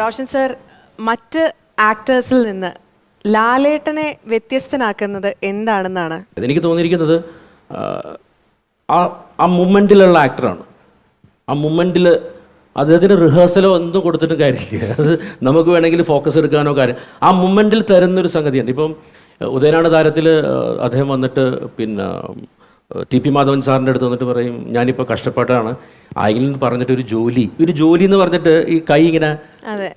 Roshan sir മറ്റ് ആക്ടേഴ്സിൽ നിന്ന് ലാലേട്ടനെ വ്യത്യസ്തനാക്കുന്നത് എന്താണെന്നാണ്? എനിക്ക് തോന്നിയിരിക്കുന്നത് ആ, ആ മൂമെന്റിലുള്ള ആക്ടറാണ്. ആ മൂമെന്റിൽ അദ്ദേഹത്തിന് റിഹേഴ്സലോ എന്തും കൊടുത്തിട്ടും കാര്യമില്ല. അത് നമുക്ക് വേണമെങ്കിൽ ഫോക്കസ് എടുക്കാനോ കാര്യം. ആ മൂമെന്റിൽ തരുന്നൊരു സംഗതിയുണ്ട്. ഇപ്പം ഉദയനാട് താരത്തിൽ അദ്ദേഹം വന്നിട്ട് പിന്നെ ടി പി മാധവൻ സാറിന്റെ അടുത്ത് വന്നിട്ട് പറയും ഞാനിപ്പോൾ കഷ്ടപ്പെട്ടാണ് ആയെങ്കിലും എന്ന് പറഞ്ഞിട്ട് ഒരു ജോലി ഒരു ജോലി എന്ന് പറഞ്ഞിട്ട് ഈ കൈ ഇങ്ങനെ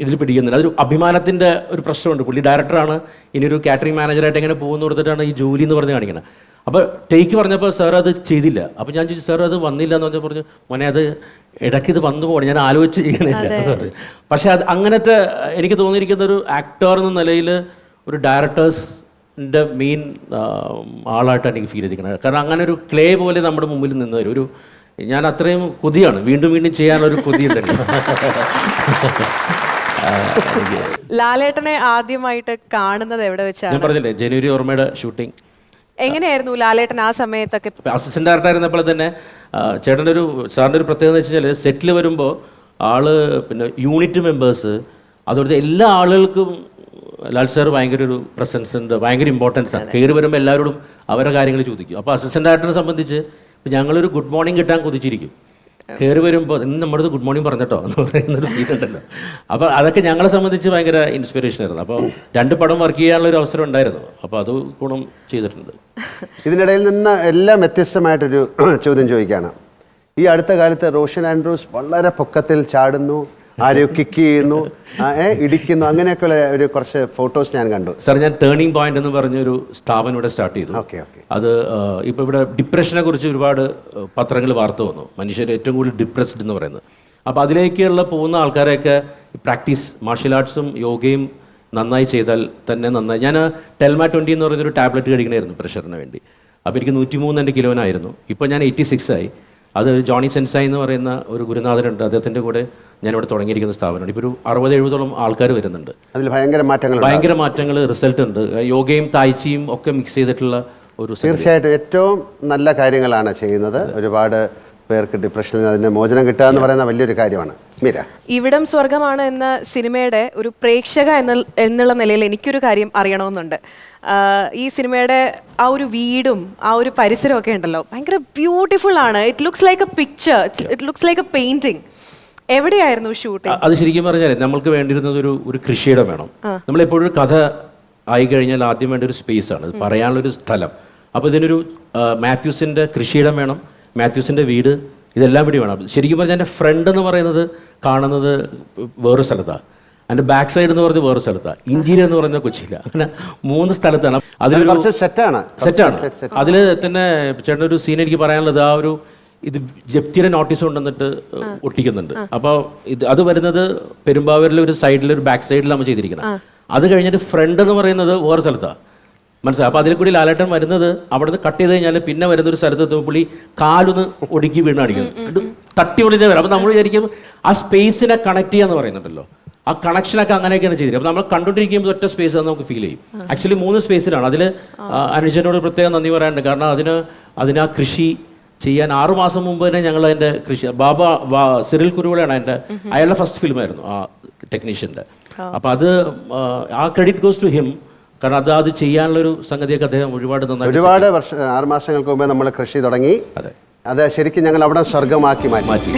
ഇതിൽ പിടിക്കുന്നില്ല. അതൊരു അഭിമാനത്തിന്റെ ഒരു പ്രശ്നമുണ്ട്. പുള്ളി ഡയറക്ടറാണ്. ഇനി ഒരു കാറ്ററിംഗ് മാനേജറായിട്ട് എങ്ങനെ പോകുന്നു കൊടുത്തിട്ടാണ് ഈ ജോലി എന്ന് പറഞ്ഞ് കാണിക്കുന്നത്. അപ്പോൾ ടേക്ക് പറഞ്ഞപ്പോൾ സാർ അത് ചെയ്തില്ല. അപ്പോൾ ഞാൻ ചോദിച്ചു സാർ അത് വന്നില്ല എന്ന് പറഞ്ഞാൽ പറഞ്ഞു മോനെ അത് ഇടയ്ക്ക് ഇത് വന്നു പോകണം ഞാൻ ആലോചിച്ച് ചെയ്യണില്ല പക്ഷേ അത് അങ്ങനത്തെ എനിക്ക് തോന്നിയിരിക്കുന്ന ഒരു ആക്ടർ എന്ന നിലയിൽ ഒരു ഡയറക്ടേഴ്സിന്റെ മെയിൻ ആളായിട്ടാണ് എനിക്ക് ഫീൽ ചെയ്തിരിക്കുന്നത്. കാരണം അങ്ങനെ ഒരു ക്ലേ പോലെ നമ്മുടെ മുമ്പിൽ നിന്ന് വരും. ഒരു ഞാൻ അത്രയും കൊതിയാണ്. വീണ്ടും വീണ്ടും ചെയ്യാനൊരു കൊതിയുണ്ടല്ലോ ലാലേട്ടനെ ആദ്യമായിട്ട് കാണുന്നത് എവിടെ വെച്ചാണ്? ഞാൻ പറഞ്ഞില്ലേ ജനുവരി ഓർമ്മയുടെ ഷൂട്ടിംഗ് എങ്ങനെയായിരുന്നു ലാലേട്ടൻ ആ സമയത്തൊക്കെ? അസിസ്റ്റന്റ് ഡയറക്ടർ ആയിരുന്നപ്പോൾ തന്നെ ചേട്ടന്റെ ഒരു സാറിന്റെ ഒരു പ്രത്യേകത എന്ന് വെച്ച് കഴിഞ്ഞാൽ സെറ്റിൽ വരുമ്പോൾ ആൾ പിന്നെ യൂണിറ്റ് മെമ്പേഴ്സ് അതുപോലത്തെ എല്ലാ ആളുകൾക്കും ലാൽ സാർ ഭയങ്കര ഒരു പ്രസൻസ് ഉണ്ട് ഭയങ്കര ഇമ്പോർട്ടൻസ് ആണ് കയറി വരുമ്പോൾ എല്ലാവരോടും അവരുടെ കാര്യങ്ങൾ ചോദിക്കും. അപ്പോൾ അസിസ്റ്റന്റ് ഡയറക്ടറെ സംബന്ധിച്ച് ഇപ്പോൾ ഞങ്ങളൊരു ഗുഡ് മോർണിംഗ് കിട്ടാൻ കൊതിച്ചിരിക്കും. കയറി വരുമ്പോൾ ഇന്ന് നമ്മുടെ അടുത്ത് ഗുഡ് മോർണിംഗ് പറഞ്ഞിട്ടോ എന്ന് പറയുന്നൊരു ഫീൽ ഉണ്ടല്ലോ. അപ്പോൾ അതൊക്കെ ഞങ്ങളെ സംബന്ധിച്ച് ഭയങ്കര ഇൻസ്പിറേഷൻ ആയിരുന്നു. അപ്പോൾ രണ്ട് പടം വർക്ക് ചെയ്യാനുള്ള ഒരു അവസരം ഉണ്ടായിരുന്നു. അപ്പോൾ അത് ഗുണം ചെയ്തിട്ടുണ്ട്. ഇതിനിടയിൽ നിന്ന് എല്ലാം വ്യത്യസ്തമായിട്ടൊരു ചോദ്യം ചോദിക്കുകയാണ്. ഈ അടുത്ത കാലത്ത് റോഷൻ ആൻഡ്രൂസ് വളരെ പൊക്കത്തിൽ ചാടുന്നു. ആരെയോ കിക്ക് ചെയ്യുന്നു ഇടിക്കുന്നു. അങ്ങനെയൊക്കെയുള്ള ഒരു കുറച്ച് ഫോട്ടോസ് ഞാൻ കണ്ടു. സാർ ഞാൻ ടേണിംഗ് പോയിന്റ് എന്ന് പറഞ്ഞൊരു സ്ഥാപനം ഇവിടെ സ്റ്റാർട്ട് ചെയ്തു. Okay okay. അത് ഇപ്പോൾ ഇവിടെ ഡിപ്രഷനെ കുറിച്ച് ഒരുപാട് പത്രങ്ങൾ വാർത്ത വന്നു. മനുഷ്യർ ഏറ്റവും കൂടുതൽ ഡിപ്രസ്ഡ് എന്ന് പറയുന്നത്. അപ്പോൾ അതിലേക്കുള്ള പോകുന്ന ആൾക്കാരെയൊക്കെ പ്രാക്ടീസ് മാർഷൽ ആർട്സും യോഗയും നന്നായി ചെയ്താൽ തന്നെ നന്നായി. ഞാൻ ടെൽമ ട്വന്റി എന്ന് പറയുന്നൊരു ടാബ്ലറ്റ് കഴിക്കണമായിരുന്നു പ്രഷറിന് വേണ്ടി. അപ്പോൾ എനിക്ക് നൂറ്റി മൂന്ന് എന്റെ കിലോനായിരുന്നു. ഇപ്പോൾ ഞാൻ എയ്റ്റി സിക്സ് ആയി. അത് ജോണി സെൻസായി എന്ന് പറയുന്ന ഒരു ഗുരുനാഥനുണ്ട്. അദ്ദേഹത്തിന്റെ കൂടെ ഞാനിവിടെ തുടങ്ങിയിരിക്കുന്ന സ്ഥാപനമാണ്. ഇപ്പോൾ ഒരു അറുപത് എഴുപതോളം ആൾക്കാർ വരുന്നുണ്ട്. അതിൽ ഭയങ്കര മാറ്റങ്ങൾ ഭയങ്കര മാറ്റങ്ങൾ റിസൾട്ട് ഉണ്ട്. യോഗയും തായ്ച്ചിയും ഒക്കെ മിക്സ് ചെയ്തിട്ടുള്ള ഒരു. തീർച്ചയായിട്ടും ഏറ്റവും നല്ല കാര്യങ്ങളാണ് ചെയ്യുന്നത്. ഒരുപാട് പേർക്ക് ഡിപ്രഷനിൽ നിന്ന് അതിന്റെ മോചനം കിട്ടുക എന്ന് പറയുന്ന വലിയൊരു കാര്യമാണ്. മീര? ഇവിടം സ്വർഗമാണ് എന്ന സിനിമയുടെ ഒരു പ്രേക്ഷക എന്ന എന്നുള്ള നിലയിൽ എനിക്കൊരു കാര്യം അറിയണമെന്നുണ്ട്. ഈ സിനിമയുടെ ആ ഒരു വീടും ആ ഒരു പരിസരവും ഒക്കെ ഉണ്ടല്ലോ. ഭയങ്കര ബ്യൂട്ടിഫുൾ ആണ്. It looks like a picture it looks like a painting എവിടെയായിരുന്നു ഷൂട്ടിംഗ് അത് ശരിക്കും പറഞ്ഞാൽ നമ്മൾക്ക് വേണ്ടിയിരുന്നത് ഒരു ഒരു കൃഷിയിടം വേണം. നമ്മളെപ്പോഴും ഒരു കഥ ആയി കഴിഞ്ഞാൽ ആദ്യം വേണ്ട ഒരു സ്പേസ് ആണ്. പറയാനുള്ളൊരു സ്ഥലം. അപ്പോൾ ഇതിനൊരു മാത്യൂസിന്റെ കൃഷിയിടം വേണം. മാത്യൂസിന്റെ വീട് ഇതെല്ലാം കൂടി വേണം. ശരിക്കും പറഞ്ഞാൽ എന്റെ ഫ്രണ്ട് എന്ന് പറയുന്നത് കാണുന്നത് വേറൊരു സ്ഥലത്താണ് എന്റെ ബാക്ക് സൈഡ് എന്ന് പറഞ്ഞ് വേറെ സ്ഥലത്താണ് ഇന്റീരിയർ എന്ന് പറഞ്ഞ കൊച്ചിയില്ല അങ്ങനെ മൂന്ന് സ്ഥലത്താണ്. അത് അതിൽ സെറ്റാണ് സെറ്റാണ് അതിൽ തന്നെ ചേട്ടൻ ഒരു സീൻ എനിക്ക് പറയാനുള്ളത്. ആ ഒരു ഇത് ജപ്തിയുടെ നോട്ടീസ് കൊണ്ടുവന്നിട്ട് ഒട്ടിക്കുന്നുണ്ട്. അപ്പോൾ ഇത് അത് വരുന്നത് പെരുമ്പാവൂരിലെ ഒരു സൈഡിൽ ഒരു ബാക്ക് സൈഡിൽ നമ്മൾ ചെയ്തിരിക്കുന്നത് അത് കഴിഞ്ഞിട്ട് ഫ്രണ്ട് എന്ന് പറയുന്നത് വേറെ സ്ഥലത്താണ് മനസ്സിലായി? അപ്പോൾ അതിൽ കൂടി ലാലേട്ടൻ വരുന്നത് അവിടെ നിന്ന് കട്ട് ചെയ്ത് കഴിഞ്ഞാൽ പിന്നെ വരുന്ന ഒരു സ്ഥലത്ത് എത്തുമ്പോൾ പുള്ളി കാലൊന്ന് ഒടുക്കി വീണ് അടിക്കുന്നു. തട്ടി പൊളിഞ്ഞ് വരും. അപ്പോൾ നമ്മൾ വിചാരിക്കും ആ സ്പേസിനെ കണക്ട് ചെയ്യാന്ന് പറയുന്നുണ്ടല്ലോ. ആ കണക്ഷനൊക്കെ അങ്ങനെയൊക്കെയാണ് ചെയ്തത് അപ്പോൾ നമ്മൾ കണ്ടുകൊണ്ടിരിക്കുമ്പോൾ ഒറ്റ സ്പേസ് ആണ് നമുക്ക് ഫീൽ ചെയ്യും. ആക്ച്വലി മൂന്ന് സ്പേസിലാണ് അതിൽ അനുജനോട് പ്രത്യേകം നന്ദി പറയാനുണ്ട്. കാരണം അതിന് അതിന് ആ കൃഷി ചെയ്യാൻ ആറുമാസം മുമ്പ് തന്നെ ഞങ്ങൾ അതിന്റെ കൃഷി ബാബ സിറിൽ കുരുവിളയാണ് അതിന്റെ അയാളുടെ ഫസ്റ്റ് ഫിലിമായിരുന്നു ആ ടെക്നീഷ്യന്റെ അപ്പോൾ അത് ആ ക്രെഡിറ്റ് ഗോസ് ടു ഹിം കാരണം അത് അത് ചെയ്യാനുള്ളൊരു സംഗതിയൊക്കെ അദ്ദേഹം ഒരുപാട് നന്നായി ഒരുപാട് വർഷം ആറ് മാസങ്ങൾക്ക് മുമ്പേ നമ്മൾ കൃഷി തുടങ്ങി. അതെ. അത് ശരിക്കും ഞങ്ങൾ അവിടെ സ്വർഗമാക്കി മാറ്റി. മാറ്റി.